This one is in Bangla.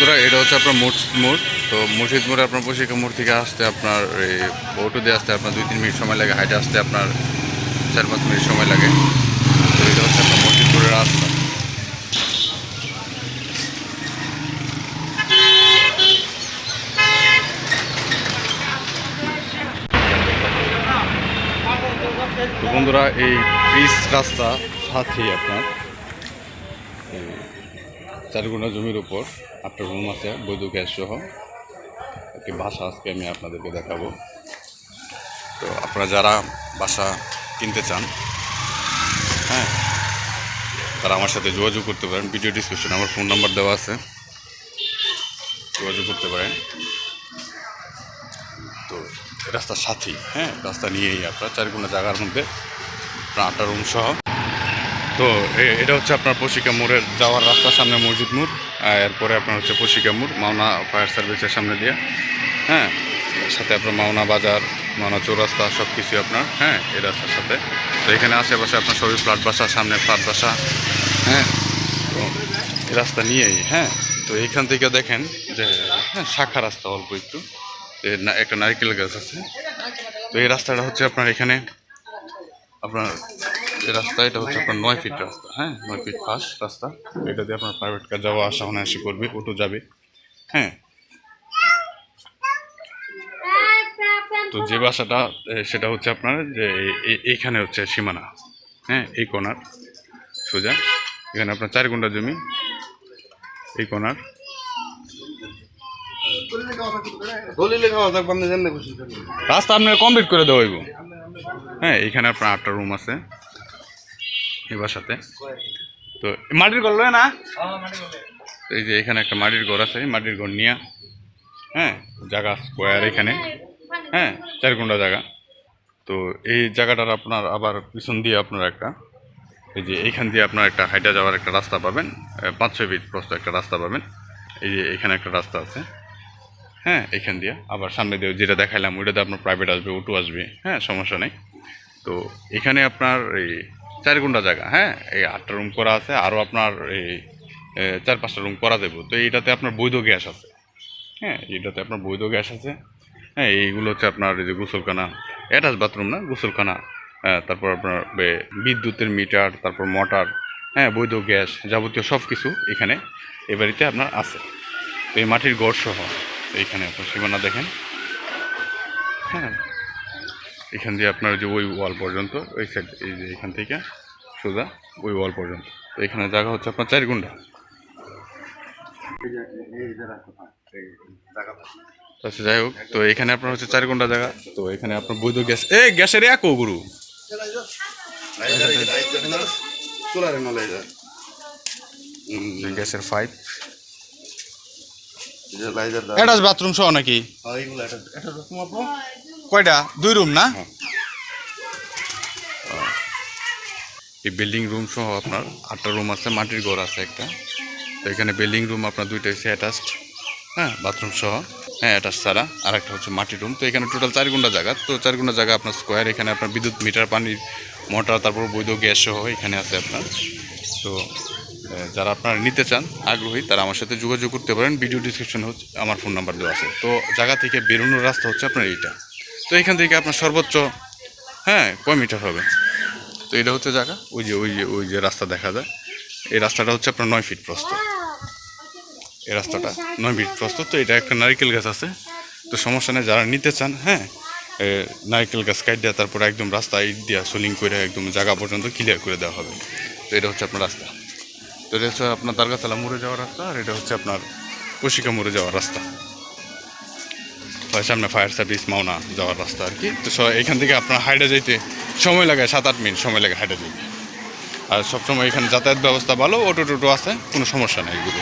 বন্ধুরা, এটা হচ্ছে আপনার মসজিদ মোড়। তো মসজিদ মোড়ে আপনার পশিকা মোড় থেকে আসতে আপনার এই অটো দিয়ে আসতে আপনার দুই তিন মিনিট সময় লাগে, হাইটে আসতে আপনার চার পাঁচ মিনিট সময় লাগে। তো এটা হচ্ছে আপনার মসজিদ মোড়ের রাস্তা। তো বন্ধুরা, এই ব্রিজ রাস্তা সাথেই আপনার। চারগুনা জমির উপর আপনার রুম আছে, বৈধ গ্যাস সহ। একটি বাসা আজকে আমি আপনাদেরকে দেখাবো। তো আপনারা যারা বাসা কিনতে চান হ্যাঁ তারা আমার সাথে যোগাযোগ করতে পারেন। ভিডিও ডিসক্রিপশনে আমার ফোন নাম্বার দেওয়া আছে। যোগাযোগ করতে পারেন। তো রাস্তার সাথেই হ্যাঁ রাস্তা নিয়েই আপনার চারগুনা জায়গার মধ্যে আপনার আটটা রুম সহ তো এটা হচ্ছে আপনার পশিকা মোড়ের যাওয়ার রাস্তার সামনে মসজিদ মোড়, আর এরপরে আপনার হচ্ছে পশিকা মোড়, মাওনা ফায়ার সার্ভিসের সামনে দিয়ে। হ্যাঁ সাথে আপনার মাওনা বাজার, মাওনা চৌরাস্তা সব কিছু আপনার হ্যাঁ এই রাস্তার সাথে। তো এখানে আশেপাশে আপনার সবই ফ্ল্যাট বাসা, সামনে ফ্ল্যাট বাসা হ্যাঁ তো এই রাস্তা নিয়েই হ্যাঁ। তো এইখান থেকে দেখেন যে হ্যাঁ শাখা রাস্তা অল্প একটু। একটা নারকেল গাছ আছে। তো এই রাস্তাটা হচ্ছে আপনার এখানে আপনার রাস্তা, এটা হচ্ছে আপনার নয় ফিট রাস্তা হ্যাঁ? নয় ফিট ফাঁস রাস্তা। এটা দিয়ে আপনার প্রাইভেট কার যাওয়া, আসা, অনায়াসি করবে অটো যাবে হ্যাঁ? তো যে বাসাটা সেটা হচ্ছে আপনার যে এইখানে হচ্ছে সীমানা হ্যাঁ? এই কোনার সোজা। এখানে আপনার চার গুন্ডা জমি, এই কোনার রাস্তা আপনার কমপ্লিট করে দেওয়া হ্যাঁ এখানে আপনার আটটা রুম আছে। এই বাসাতে। তো মাটির ঘর লয় না? এই যে এখানে একটা মাটির ঘর আছে মাটির ঘর নিয়ে। হ্যাঁ জায়গা স্কোয়ার এখানে। হ্যাঁ চার ঘণ্টা জায়গা। তো এই জায়গাটার আপনার আবার পিছন দিয়ে আপনার একটা এই যে এইখান দিয়ে আপনার একটা হাইটা যাওয়ার একটা রাস্তা পাবেন পাঁচ ছয় ফিট প্রস্ত একটা রাস্তা পাবেন। এই যে এখানে একটা রাস্তা আছে। হ্যাঁ এখান দিয়ে। আবার সামনে দিয়ে যেটা দেখাইলাম ওইটাতে আপনার প্রাইভেট আসবে অটো আসবে। হ্যাঁ সমস্যা নেই। তো এখানে আপনার এই চার ঘণ্টা জায়গা হ্যাঁ? এই আটটা রুম করা আছে আরও আপনার এই চার পাঁচটা রুম করা দেবো তো এইটাতে আপনার বৈধ গ্যাস আছে হ্যাঁ? এইটাতে আপনার বৈধ গ্যাস আছে হ্যাঁ? এইগুলো হচ্ছে আপনার এই যে গোসলখানা অ্যাটাচ বাথরুম না? গোসলখানা হ্যাঁ, তারপর আপনার বিদ্যুতের মিটার তারপর মোটর হ্যাঁ? বৈধ গ্যাস যাবতীয় সব কিছু এখানে এ বাড়িতে আপনার আছে। এই মাটির গড় সহ এইখানে আপনার সীমানা দেখেন হ্যাঁ? এখান দিয়ে আপনার যে ওই ওয়াল পর্যন্ত ওই সাইড এই যে এখান থেকে সোজা ওই ওয়াল পর্যন্ত। তো এখানে জায়গা হচ্ছে আপনার চার গুন্ডা। আচ্ছা যাই হোক তো এখানে আপনার হচ্ছে চার ঘণ্টা জায়গা। তো এখানে আপনার বৈধ গ্যাস এ গ্যাসের এক গুরু। গ্যাসের দা অ্যাটাচ বাথরুম সহ নাকি? হ্যাঁ? কয়টা? দুই রুম না? এই বিল্ডিং রুম সহ আপনার আটটা রুম আছে, মাটির ঘর আছে একটা। তো এখানে বিল্ডিং রুম আপনার দুইটা হচ্ছে অ্যাটাচড হ্যাঁ বাথরুম সহ হ্যাঁ অ্যাটাচ ছাড়া। আর একটা হচ্ছে মাটির রুম তো এখানে টোটাল চার ঘণ্টা জায়গা। তো চার ঘণ্টা জায়গা আপনার স্কোয়ার এখানে আপনার বিদ্যুৎ মিটার পানির মোটর তারপর বৈধ গ্যাস সহ এখানে আছে আপনার। তো যারা আপনারা নিতে চান, আগ্রহী, তারা আমার সাথে যোগাযোগ করতে পারেন। ভিডিও ডিসক্রিপশনে হচ্ছে, আমার ফোন নাম্বার দেওয়া আছে। তো জায়গা থেকে বেরোনোর রাস্তা হচ্ছে আপনার এইটা। তো এখান থেকে আপনার সর্বোচ্চ হ্যাঁ কয় মিটার হবে? তো এটা হচ্ছে জায়গা, ওই যে ওই যে ওই যে রাস্তা দেখা যায়। এই রাস্তাটা হচ্ছে আপনার নয় ফিট প্রস্ত এই রাস্তাটা নয় ফিট প্রস্ত তো এটা একটা নারকেল গাছ আছে। তো সমস্যা নেই, যারা নিতে চান হ্যাঁ নারকেল গাছ কাট দেওয়া তারপরে একদম রাস্তা ইট দিয়া সোলিং করে একদম জায়গা পর্যন্ত ক্লিয়ার করে দেওয়া হবে। তো এটা হচ্ছে আপনার রাস্তা। তো এটা হচ্ছে আপনার দারগাতলা মোড়ে যাওয়ার রাস্তা, আর এটা হচ্ছে আপনার কশিকা মোড়ে যাওয়ার রাস্তা। সামনে ফায়ার সার্ভিস মাওনা যাওয়ার রাস্তা আর কি। তো এখান থেকে আপনার হাইডে যেতে সময় লাগে সাত আট মিনিট সময় লাগে হাইডে যেতে আর সবসময় এখানে যাতায়াত ব্যবস্থা ভালো অটো টোটো আছে, কোনো সমস্যা নেই এগুলো।